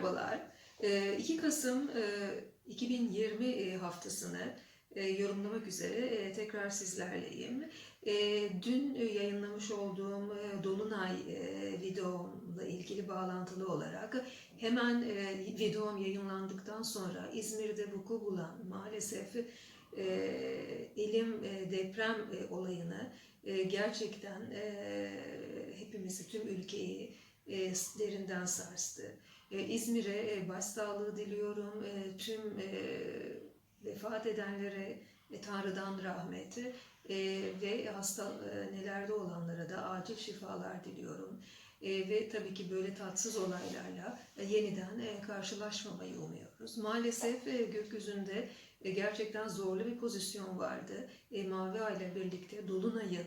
Merhabalar. Ee, 2 Kasım e, 2020 e, haftasını e, yorumlamak üzere e, tekrar sizlerleyim. E, Dün e, yayınlamış olduğum e, Dolunay e, videomla ilgili bağlantılı olarak hemen e, videom yayınlandıktan sonra İzmir'de vuku bulan maalesef e, elim e, deprem e, olayını e, gerçekten e, hepimizi, tüm ülkeyi e, derinden sarstı. E, İzmir'e e, başsağlığı diliyorum. E, Tüm vefat edenlere Tanrı'dan rahmet e, ve hasta e, nelerde olanlara da acil şifalar diliyorum. Ve tabii ki böyle tatsız olaylarla yeniden karşılaşmamayı umuyoruz. Maalesef gökyüzünde gerçekten zorlu bir pozisyon vardı. Mavi Ay ile birlikte Dolunay'ın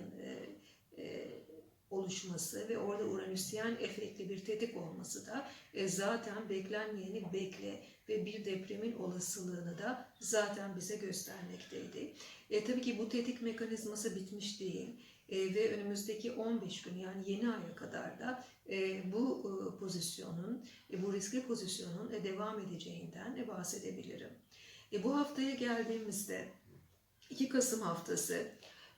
oluşması ve orada Uranüsyen efektli bir tetik olması da e, zaten beklenmeyeni bekle ve bir depremin olasılığını da zaten bize göstermekteydi. E, tabii ki bu tetik mekanizması bitmiş değil E, ve önümüzdeki 15 gün yani yeni aya kadar da e, bu e, pozisyonun, e, bu riskli pozisyonun e, devam edeceğinden e, bahsedebilirim. E, bu haftaya geldiğimizde 2 Kasım haftası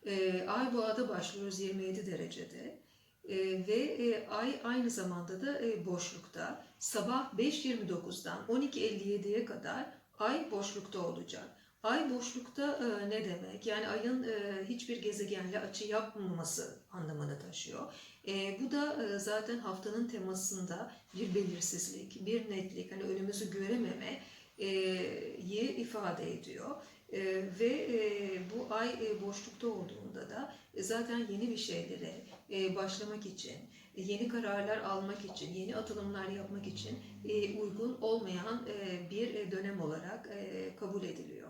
e, Ay Boğa'da başlıyoruz 27 derecede. E, ve e, ay aynı zamanda da e, boşlukta. Sabah 5.29'dan 12.57'ye kadar ay boşlukta olacak. Ay boşlukta e, ne demek? Yani ayın e, hiçbir gezegenle açı yapmaması anlamını taşıyor. E, bu da e, zaten haftanın temasında bir belirsizlik, bir netlik, hani önümüzü görememe e, yi ifade ediyor. E, ve e, bu ay e, boşlukta olduğunda da e, zaten yeni bir şeylere başlamak için, e, yeni kararlar almak için, yeni atılımlar yapmak için e, uygun olmayan e, bir e, dönem olarak e, kabul ediliyor.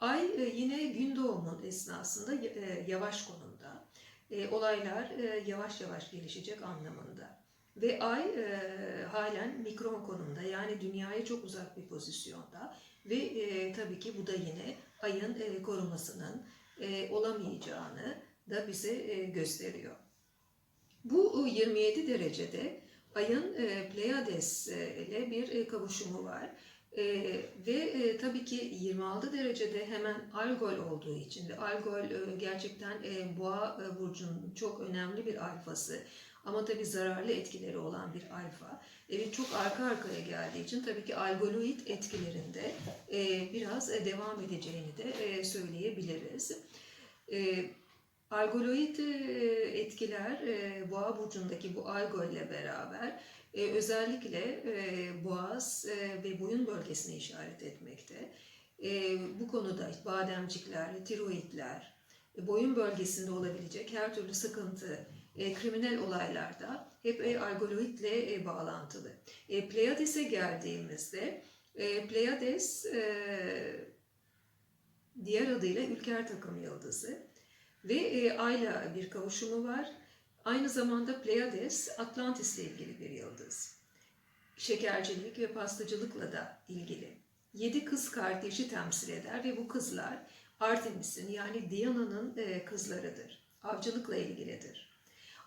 Ay e, yine gün doğumun esnasında e, yavaş konumda. E, Olaylar e, yavaş yavaş gelişecek anlamında. Ve ay e, halen mikron konumda yani dünyaya çok uzak bir pozisyonda ve e, tabii ki bu da yine ayın e, korumasının e, olamayacağını da bize e, gösteriyor. Bu e, 27 derecede ayın e, Pleiades e, ile bir kavuşumu var. Ve tabii ki 26 derecede hemen Algol olduğu için ve Algol gerçekten e, Boğa burcunun çok önemli bir alfası ama tabii zararlı etkileri olan bir alfa. E, ve çok arka arkaya geldiği için tabii ki algoloid etkilerinde biraz devam edeceğini de söyleyebiliriz. E, Algoloid e, etkiler e, boğa burcundaki bu algol ile beraber e, özellikle boğaz ve boyun bölgesine işaret etmekte. Bu konuda bademcikler, tiroidler, boyun bölgesinde olabilecek her türlü sıkıntı, kriminal olaylarda hep algoloidle bağlantılı. Pleiades'e geldiğimizde Pleiades diğer adıyla Ülker takım yıldızı ve e, Ay'la bir kavuşumu var. Aynı zamanda Pleiades Atlantis ile ilgili bir yıldız. Şekercilik ve pastacılıkla da ilgili. Yedi kız kardeşi temsil eder ve bu kızlar Artemis'in yani Diana'nın e, kızlarıdır. Avcılıkla ilgilidir.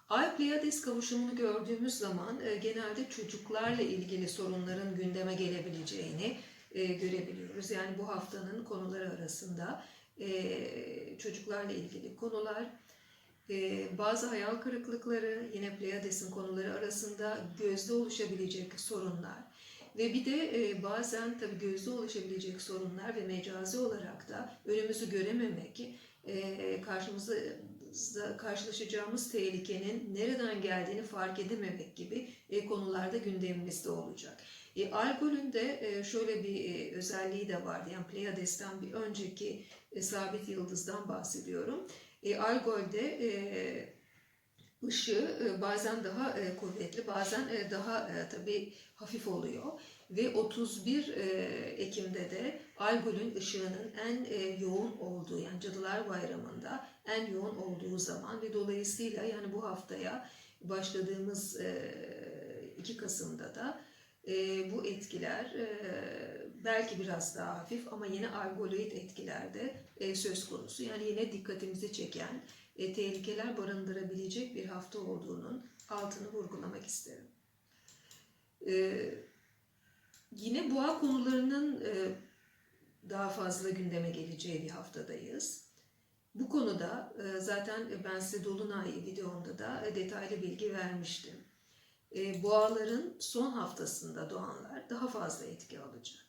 Ay Pleiades kavuşumunu gördüğümüz zaman e, genelde çocuklarla ilgili sorunların gündeme gelebileceğini e, görebiliyoruz. Yani bu haftanın konuları arasında e, çocuklarla ilgili konular, e, bazı hayal kırıklıkları, yine Pleiades'in konuları arasında gözde oluşabilecek sorunlar ve bir de e, bazen tabii gözde oluşabilecek sorunlar ve mecazi olarak da önümüzü görememek, e, karşılaşacağımız tehlikenin nereden geldiğini fark edememek gibi konularda gündemimizde olacak. E, alkolün de şöyle bir özelliği de vardı. Yani Pleiades'ten bir önceki e, sabit yıldızdan bahsediyorum. E, alkolde e, ışığı e, bazen daha e, kuvvetli, bazen daha tabii hafif oluyor. Ve 31 e, Ekim'de de alkolün ışığının en yoğun olduğu yani Cadılar Bayramı'nda en yoğun olduğu zaman ve dolayısıyla yani bu haftaya başladığımız e, 2 Kasım'da da e, bu etkiler e, belki biraz daha hafif ama yine algoloid etkiler de e, söz konusu. Yani yine dikkatimizi çeken e, tehlikeler barındırabilecek bir hafta olduğunun altını vurgulamak isterim. E, Yine boğa konularının e, daha fazla gündeme geleceği bir haftadayız. Bu konuda zaten ben size Dolunay videomda da detaylı bilgi vermiştim. E, Boğaların son haftasında doğanlar daha fazla etki alacak.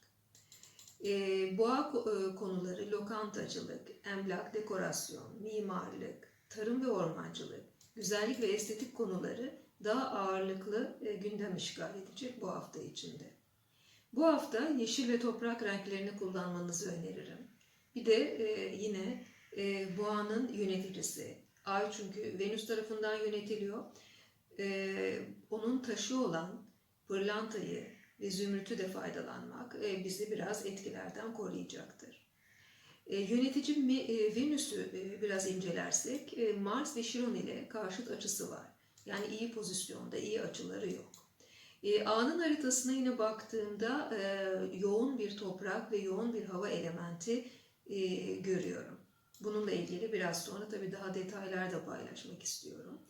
E, Boğa e, konuları lokantacılık, emlak, dekorasyon, mimarlık, tarım ve ormancılık, güzellik ve estetik konuları daha ağırlıklı e, gündem işgal edecek bu hafta içinde. Bu hafta yeşil ve toprak renklerini kullanmanızı öneririm. Bir de e, yine e, boğanın yöneticisi. Ay çünkü Venüs tarafından yönetiliyor. E, onun taşı olan pırlantayı ve zümrütü de faydalanmak e, bizi biraz etkilerden koruyacaktır. E, yönetici e, Venüs'ü e, biraz incelersek e, Mars ve Şiron ile karşıt açısı var. Yani iyi pozisyonda, iyi açıları yok. E, A'nın haritasına yine baktığımda e, yoğun bir toprak ve yoğun bir hava elementi e, görüyorum. Bununla ilgili biraz sonra tabii daha detaylar da paylaşmak istiyorum.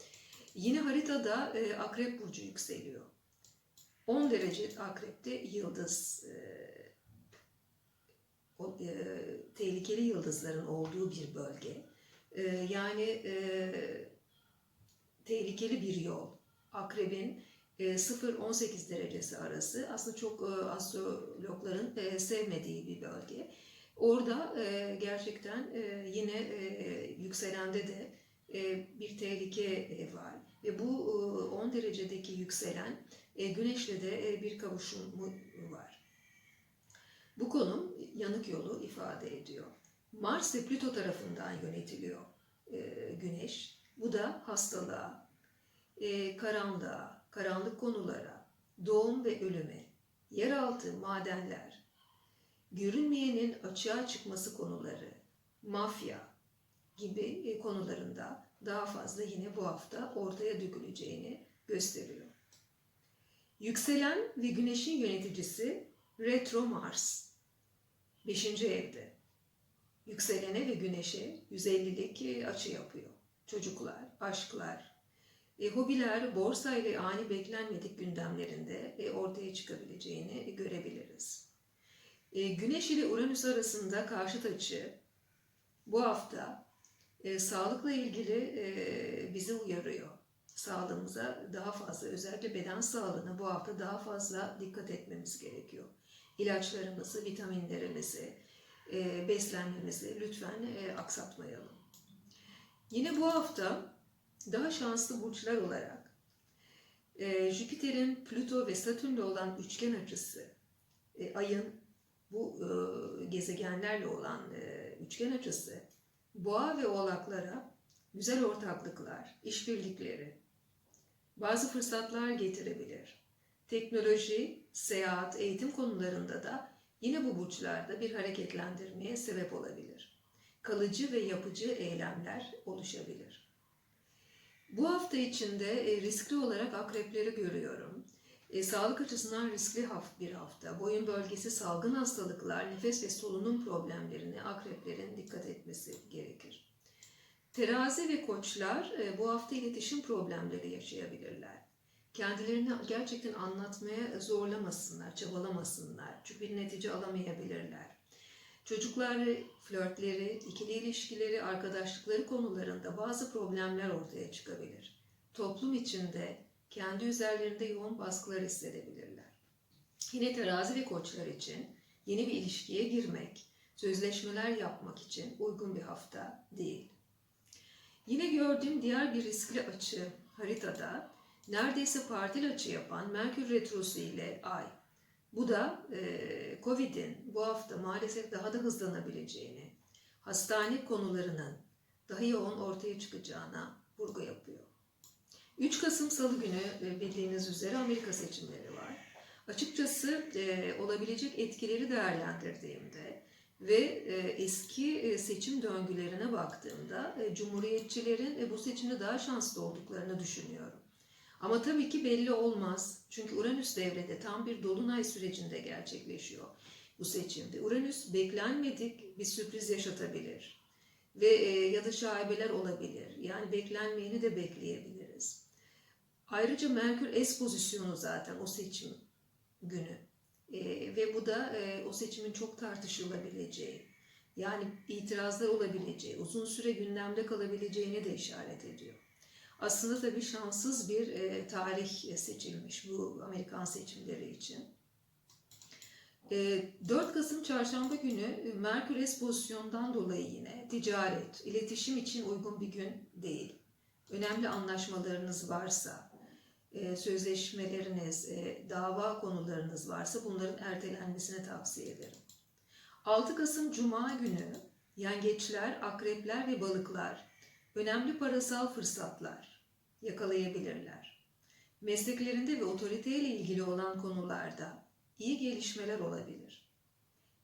Yine haritada e, Akrep Burcu yükseliyor. 10 derece Akrep'te yıldız, e, o, e, tehlikeli yıldızların olduğu bir bölge. E, yani e, tehlikeli bir yol. Akrebin e, 0-18 derecesi arası aslında çok e, astrologların e, sevmediği bir bölge. Orada e, gerçekten e, yine e, yükselende de e, bir tehlike e, var. Ve bu e, 10 derecedeki yükselen e, güneşle de e, bir kavuşumu var. Bu konum yanık yolu ifade ediyor. Mars ve Plüto tarafından yönetiliyor e, güneş. Bu da hastalığa, e, karanlığa, karanlık konulara, doğum ve ölüme, yeraltı, madenler, görünmeyenin açığa çıkması konuları, mafya gibi e, konularında daha fazla yine bu hafta ortaya döküleceğini gösteriyor. Yükselen ve güneşin yöneticisi Retro Mars. 5. evde. Yükselene ve güneşe 150'lik e, açı yapıyor. Çocuklar, aşklar, e, hobiler, borsa ile ani beklenmedik gündemlerinde e, ortaya çıkabileceğini görebiliriz. E, Güneş ile Uranüs arasında karşıt açı bu hafta e, sağlıkla ilgili e, bizi uyarıyor. Sağlığımıza daha fazla, özellikle beden sağlığına bu hafta daha fazla dikkat etmemiz gerekiyor. İlaçlarımızı, vitaminlerimizi, e, beslenmemizi lütfen e, aksatmayalım. Yine bu hafta daha şanslı burçlar olarak e, Jüpiter'in Plüto ve Satürn'le olan üçgen açısı, e, Ay'ın bu e, gezegenlerle olan e, üçgen açısı, Boğa ve Oğlaklara güzel ortaklıklar, işbirlikleri, bazı fırsatlar getirebilir. Teknoloji, seyahat, eğitim konularında da yine bu burçlarda bir hareketlendirmeye sebep olabilir. Kalıcı ve yapıcı eylemler oluşabilir. Bu hafta içinde e, riskli olarak akrepleri görüyorum. E, sağlık açısından riskli haft bir hafta. Boyun bölgesi salgın hastalıklar, nefes ve solunum problemlerine akreplerin dikkat etmesi gerekir. Terazi ve koçlar e, bu hafta iletişim problemleri yaşayabilirler. Kendilerini gerçekten anlatmaya zorlamasınlar, çabalamasınlar. Çünkü bir netice alamayabilirler. Çocukları, flörtleri, ikili ilişkileri, arkadaşlıkları konularında bazı problemler ortaya çıkabilir. Toplum içinde kendi üzerlerinde yoğun baskılar hissedebilirler. Yine terazi ve koçlar için yeni bir ilişkiye girmek, sözleşmeler yapmak için uygun bir hafta değil. Yine gördüğüm diğer bir riskli açı haritada neredeyse partil açı yapan Merkür Retrosu ile Ay. Bu da e, Covid'in bu hafta maalesef daha da hızlanabileceğini, hastane konularının daha yoğun ortaya çıkacağına vurgu yapıyor. 3 Kasım Salı günü e, bildiğiniz üzere Amerika seçimleri var. Açıkçası e, olabilecek etkileri değerlendirdiğimde ve e, eski e, seçim döngülerine baktığımda e, Cumhuriyetçilerin e, bu seçimde daha şanslı olduklarını düşünüyorum. Ama tabii ki belli olmaz. Çünkü Uranüs devrede tam bir dolunay sürecinde gerçekleşiyor bu seçimde. Uranüs beklenmedik bir sürpriz yaşatabilir. Ve e, ya da şaibeler olabilir. Yani beklenmeyeni de bekleyebiliriz. Ayrıca Merkür es pozisyonu zaten o seçim günü. E, ve bu da e, o seçimin çok tartışılabileceği, yani itirazlar olabileceği, uzun süre gündemde kalabileceğini de işaret ediyor. Aslında tabii şanssız bir e, tarih seçilmiş bu Amerikan seçimleri için. E, 4 Kasım Çarşamba günü e, Merkür Es pozisyondan dolayı yine ticaret, iletişim için uygun bir gün değil. Önemli anlaşmalarınız varsa, e, sözleşmeleriniz, e, dava konularınız varsa bunların ertelenmesini tavsiye ederim. 6 Kasım Cuma günü yengeçler, akrepler ve balıklar önemli parasal fırsatlar yakalayabilirler. Mesleklerinde ve otoriteyle ilgili olan konularda iyi gelişmeler olabilir.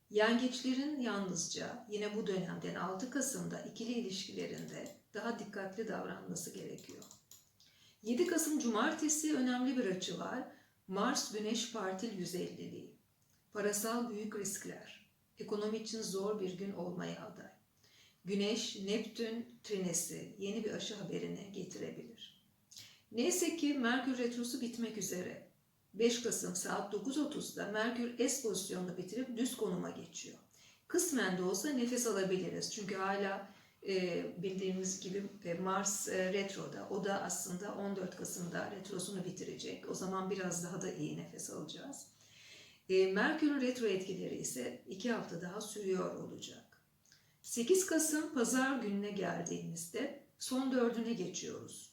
Yengeçlerin yalnızca yine bu dönemden 6 Kasım'da ikili ilişkilerinde daha dikkatli davranması gerekiyor. 7 Kasım Cumartesi önemli bir açı var. Mars Güneş Partil 150'liği. Parasal büyük riskler. Ekonomi için zor bir gün olmaya aday. Güneş, Neptün trinesi yeni bir aşı haberini getirebilir. Neyse ki Merkür Retrosu bitmek üzere. 5 Kasım saat 9.30'da Merkür S pozisyonunu bitirip düz konuma geçiyor. Kısmen de olsa nefes alabiliriz. Çünkü hala bildiğimiz gibi e, Mars e, retroda. O da aslında 14 Kasım'da retrosunu bitirecek. O zaman biraz daha da iyi nefes alacağız. E, Merkür'ün retro etkileri ise 2 hafta daha sürüyor olacak. 8 Kasım pazar gününe geldiğimizde son dördüne geçiyoruz.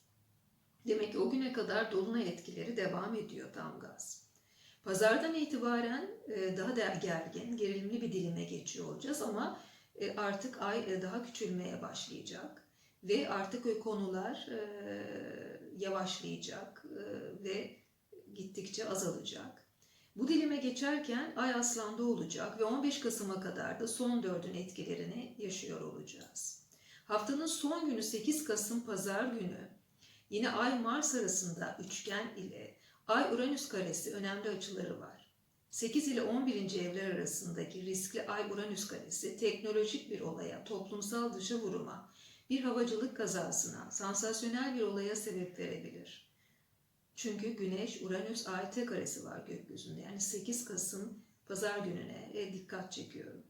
Demek ki o güne kadar dolunay etkileri devam ediyor tam gaz. Pazardan itibaren e, daha da gergin, gerilimli bir dilime geçiyor olacağız ama e, artık ay e, daha küçülmeye başlayacak ve artık o konular yavaşlayacak ve gittikçe azalacak. Bu dilime geçerken ay aslanda olacak ve 15 Kasım'a kadar da son dördün etkilerini yaşıyor olacağız. Haftanın son günü 8 Kasım Pazar günü Yine Ay Mars arasında üçgen ile Ay Uranüs karesi önemli açıları var. 8 ile 11. evler arasındaki riskli Ay Uranüs karesi teknolojik bir olaya, toplumsal dışa vuruma, bir havacılık kazasına, sansasyonel bir olaya sebep verebilir. Çünkü Güneş Uranüs Ay T karesi var gökyüzünde. Yani 8 Kasım pazar gününe e, dikkat çekiyorum.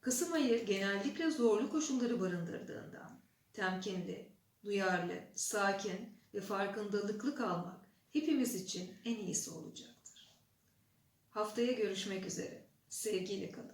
Kasım ayı genellikle zorlu koşulları barındırdığından temkinli, duyarlı, sakin ve farkındalıklı kalmak hepimiz için en iyisi olacaktır. Haftaya görüşmek üzere. Sevgiyle kalın.